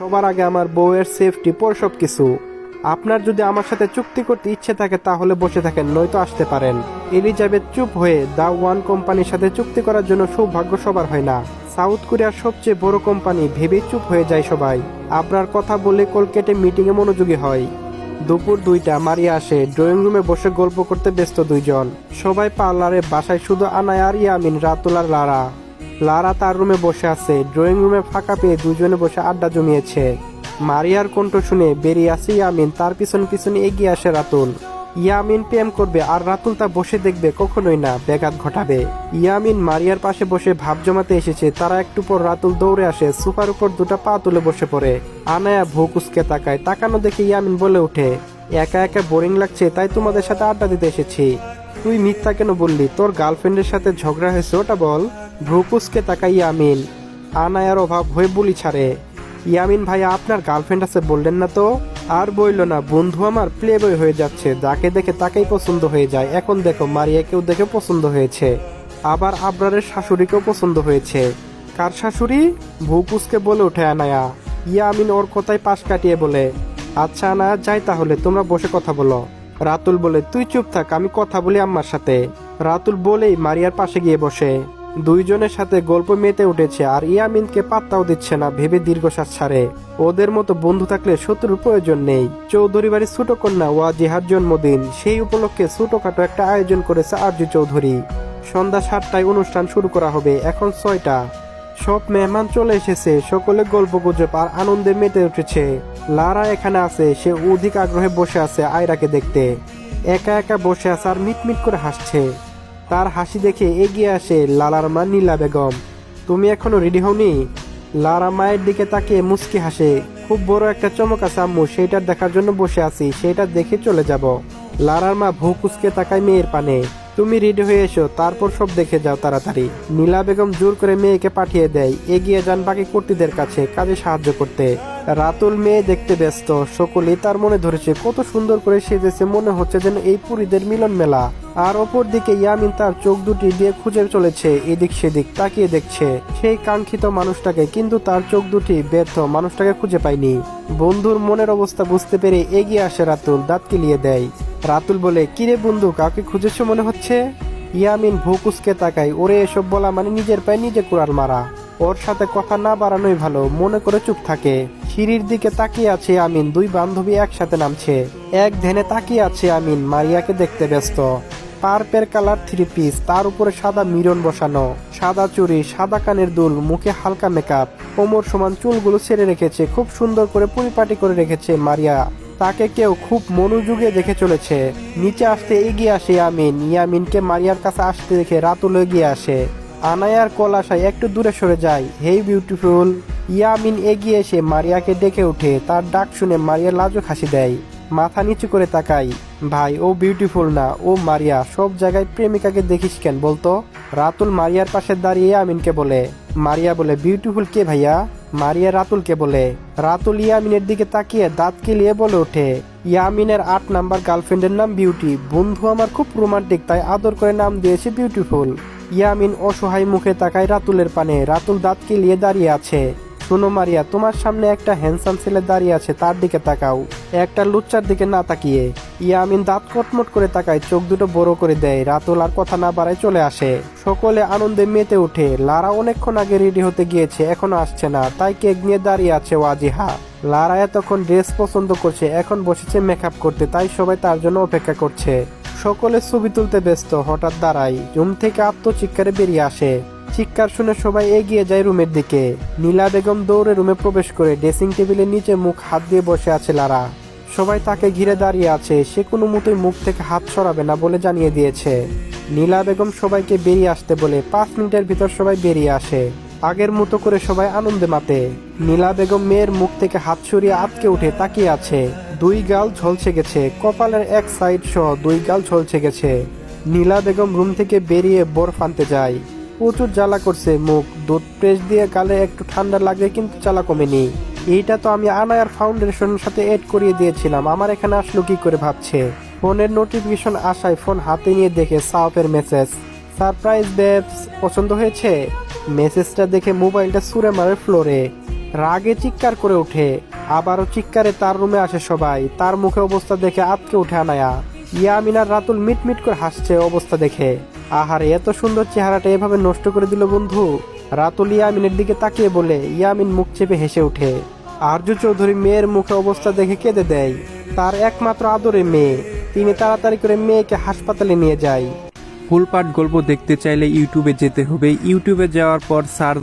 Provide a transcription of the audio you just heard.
সবার আগে আমার বউয়ের সেফটি পর সব কিছু আপনার যদি আমার সাথে চুক্তি করতে ইচ্ছে থাকে, তাহলে বসে থাকেন, নয়তো আসতে পারেন। এলিজাবেথ চুপ হয়ে দা ওয়ান কোম্পানির সাথে চুক্তি করার জন্য সৌভাগ্য সবার হয় না। সাউথ কোরিয়ার সবচেয়ে বড় কোম্পানি ভেবে চুপ হয়ে যায় সবাই। আপনার কথা বলে কলকেটে মিটিংয়ে মনোযোগী হয়। দুপুর দুইটা, মারিয়া আসে। ড্রয়িং রুমে বসে গল্প করতে ব্যস্ত দুইজন। সবাই পার্লারে, বাসায় শুধু আনায় আর ইয়ামিন, রাতুল আর লারা। লারা তার রুমে বসে আছে। ড্রয়িং রুমে ফাঁকা পেয়ে দুজনে বসে আড্ডা জমিয়েছে। মারিয়ার কণ্ঠ শুনে বেরিয়ে আসে ইয়ামিন, তার পিছন পিছনে এগিয়ে আসে রাতুল। ইয়ামিন প্রেম করবে আর রাতুল তা বসে দেখবে কখনোই না, ব্যাঘাত ঘটাবে। ইয়ামিন মারিয়ার পাশে বসে ভাব জমাতে এসেছে, তারা একটু পর রাতুল দৌড়ে আসে সুপার উপর দুটা পা তুলে বসে পড়ে। আনায়া ভুকুসকে তাকায়, তাকানো দেখে ইয়ামিন বলে ওঠে একা একা বোরিং লাগছে, তাই তোমাদের সাথে আড্ডা দিতে এসেছি। তুই মিথ্যা কেন বললি? তোর গার্লফ্রেন্ডের সাথে ঝগড়া হয়েছে, ওটা বল। ভ্রুকুসকে তাকাই ইয়ামিন। আনায়ার অভাব হয়ে বলি ছাড়ে। ইয়ামিন ভাই, আপনার গার্লফ্রেন্ড আছে বললেন না তো? আর বইল না, বন্ধু আমার প্লে বই হয়ে যাচ্ছে। যাকে দেখে তাকেই পছন্দ হয়ে যায়। এখন দেখো, মারিয়াকেও দেখে পছন্দ হয়েছে। আবার আবরারের শাশুড়িকেও পছন্দ হয়েছে। কার শাশুড়ি? ভুকুসকে বলে ওঠে আনায়া। ইয়ামিন ওর কথায় পাশ কাটিয়ে বলে আচ্ছা না যাই তাহলে, তোমরা বসে কথা বলো। রাতুল বলে, তুই চুপ থাক, আমি কথা বলি আম্মার সাথে। রাতুল বলেই মারিয়ার পাশে গিয়ে বসে। দুইজনের সাথে গল্প মেতে উঠেছে আর ইয়ামিনকে পাত্তাও দিচ্ছে না, ভেবে দীর্ঘশ্বাস ছাড়ে। ওদের মতো বন্ধু থাকলে শত্রুর প্রয়োজন নেই। চৌধুরী বাড়ির ছোট কন্যা ওয়া জিহার জন্মদিন, সেই উপলক্ষে ছোটখাটো একটা আয়োজন করেছে আর্য চৌধুরী। সন্ধ্যা সাতটায় অনুষ্ঠান শুরু করা হবে, এখন ছয়টা। সব মেহমান চলে এসেছে, সকলে গল্প গুজব আর আনন্দে মেতে উঠেছে। লারা এখানে আছে, সে অধিক আগ্রহে বসে আছে আয়রাকে দেখতে। একা একা বসে আছে আর মিটমিট করে হাসছে। তার হাসি দেখে এগিয়ে আসে লালার মা নীলা বেগম। তুমি এখনও রেডি হওনি? লারা মায়ের দিকে তাকিয়ে মুচকি হাসে। খুব বড় একটা চমক আছে আম্মু সেইটার দেখার জন্য বসে আছি সেইটা দেখে চলে যাব। লারার মা ভুকুসকে তাকায় মেয়ের পানে। তুমি রেডি হয়ে এসো, তারপর সব দেখে যাও তাড়াতাড়ি। নীলা বেগম জোর করে মেয়েকে পাঠিয়ে দেয়, এগিয়ে যান বাকি কর্তীদের কাছে কাজে সাহায্য করতে। রাতুল মেয়ে দেখতে ব্যস্ত সকলেই তার মনে ধরেছে কত সুন্দর করে সেজেছে, মনে হচ্ছে যেন এই পুরীদের মিলন মেলা। আর অপর দিকে ইয়ামিন তার চোখ দুটি দিয়ে খুঁজে চলেছে, এদিক সেদিক তাকিয়ে দেখছে। সেই কাঙ্ক্ষিত মানুষটাকে কিন্তু তার চোখ দুটি ব্যর্থ মানুষটাকে খুঁজে পায়নি। বন্ধুর মনের অবস্থা বুঝতে পেরে এগিয়ে আসে রাতুল, দাঁত কিলিয়ে দেয়। রাতুল বলে, কিরে বন্ধু, কাউকে খুঁজেছ মনে হচ্ছে? ইয়ামিন ভুকুসকে তাকাই ওরে, এসব বলা মানে নিজের পায়ে নিজে কুড়াল মারা। ওর সাথে কথা না বাড়ানোই ভালো, মনে করে চুপ থাকে। সিঁড়ির দিকে তাকিয়ে আছে আমিন দুই বান্ধবী একসাথে নামছে। এক ধ্যানে তাকিয়ে আছে আমিন মারিয়াকে দেখতে ব্যস্ত। পার্পের কালার থ্রি পিস, তার উপরে সাদা মিরন বসানো, সাদা চুড়ি, সাদা কানের দুল, মুখে হালকা মেকআপ। কোমর সমান চুলগুলো ছেড়ে রেখেছে, খুব সুন্দর করে পরিপাটি করে রেখেছে মারিয়া। তাকে কেউ খুব মনোযোগে দেখে চলেছে। নিচে আসতে এগিয়ে আসে ইয়ামিন। ইয়ামিনকে মারিয়ার কাছে আসতে দেখে রাতুল এগিয়ে আসে। আনায়ার কলাশায় একটু দূরে সরে যায়। হেই বিউটিফুল, ইয়ামিন এগিয়ে এসে মারিয়াকে ডেকে ওঠে। তার ডাক শুনে মারিয়া লাজুক হাসি দেয়। মাথা নিচু করে তাকাই। ভাই, ও বিউটিফুল না। ও মারিয়া, সব জায়গায় প্রেমিকাকে দেখিস কেন বলতো? রাতুল মারিয়ার পাশে দাঁড়িয়ে আমিনকে বলে। মারিয়া বলে বিউটিফুল কে ভাইয়া? মারিয়া রাতুলকে বলে, রাতুল ইয়ামিনের দিকে তাকিয়ে দাঁত কেলিয়ে বলে ওঠে, ইয়ামিনের আট নাম্বার গার্লফ্রেন্ডের নাম বিউটি বন্ধু আমার খুব রোমান্টিক তাই আদর করে নাম দিয়েছে বিউটিফুল ইয়ামিন অসহায় মুখে তাকায় রাতুলের পানে। রাতুল দাঁত কেলিয়ে দাঁড়িয়ে আছে। শোনো মারিয়া, তোমার সামনে একটা হ্যান্ডসাম ছেলে দাঁড়িয়ে আছে, তার দিকে তাকাও। একটা লুচ্চার দিকে না তাকিয়ে। ইয়ামিন দাঁত কটমট করে তাকায়, চোখ দুটো বড় করে দেয়। রাতুল আর কথা না বাড়ায় চলে আসে। সকলে আনন্দে মেতে ওঠে। লারা অনেকক্ষণ আগে রেডি হতে গিয়েছে, এখনও আসছে না। তাই কেক নিয়ে দাঁড়িয়ে আছে ওয়াজিহা। লারা এতক্ষণ ড্রেস পছন্দ করছে, এখন বসেছে মেকআপ করতে, তাই সবাই তার জন্য অপেক্ষা করছে। সকলে ছবি তুলতে ব্যস্ত, হঠাৎ দাঁড়ায়। রুম থেকে আত্মচিৎকারে বেরিয়ে আসে। চিৎকার শুনে সবাই এগিয়ে যায় রুমের দিকে। নীলা বেগম দৌড়ে রুমে প্রবেশ করে ড্রেসিং টেবিলের নিচে মুখ হাত দিয়ে বসে আছে লারা। সবাই তাকে ঘিরে দাঁড়িয়ে আছে, সে কোনো মতোই মুখ থেকে হাত সরাবে না বলে জানিয়ে দিয়েছে। নীলা বেগম সবাইকে বেরিয়ে আসতে বলে পাঁচ মিনিটের ভিতর সবাই বেরিয়ে আসে। আগের মতো করে সবাই আনন্দে মাতে। নীলা বেগম মেয়ের মুখ থেকে হাত সরিয়ে আটকে উঠে তাকিয়ে আছে। দুই গাল ঝলছে গেছে, কপালের এক সাইড সহ দুই গাল ঝলছে গেছে। নীলা বেগম রুম থেকে বেরিয়ে বরফ আনতে যায়। প্রচুর জ্বালা করছে মুখ। দুধ প্রেস দিয়ে গালে একটু ঠান্ডা লাগে, কিন্তু জ্বালা কমেনি। এইটা তো আমি আনায়ার ফাউন্ডেশনের সাথে এড করিয়ে দিয়েছিলাম। আমার এখানে আসলো কি করে ভাবছে? ফোনের নোটিফিকেশন আসায় ফোন হাতে নিয়ে দেখে সাউফের মেসেজ সারপ্রাইজ বেবস পছন্দ হয়েছে? মেসেজটা দেখে মোবাইলটা সুরে মারে ফ্লোরে রাগে চিৎকার করে ওঠে। আবারও চিৎকারে তার রুমে আসে সবাই। তার মুখে অবস্থা দেখে আতকে উঠে আনায়া। ইয়ামিন আর রাতুল মিটমিট করে হাসছে অবস্থা দেখে। আহারে, এত সুন্দর চেহারাটা এভাবে নষ্ট করে দিল বন্ধু। রাতুল ইয়ামিনের দিকে তাকিয়ে বলে, ইয়ামিন মুখ চেপে হেসে ওঠে। আর্য চৌধুরী মেয়ের মুখে অবস্থা দেখে কেঁদে দেয়। তার একমাত্র আদরে মেয়ে। তিনি তাড়াতাড়ি করে মেয়েকে হাসপাতালে নিয়ে যায়। ফুল পার্ট গল্প দেখতে চাইলে ইউটিউবে যেতে হবে। ইউটিউবে যাওয়ার পর সার্চ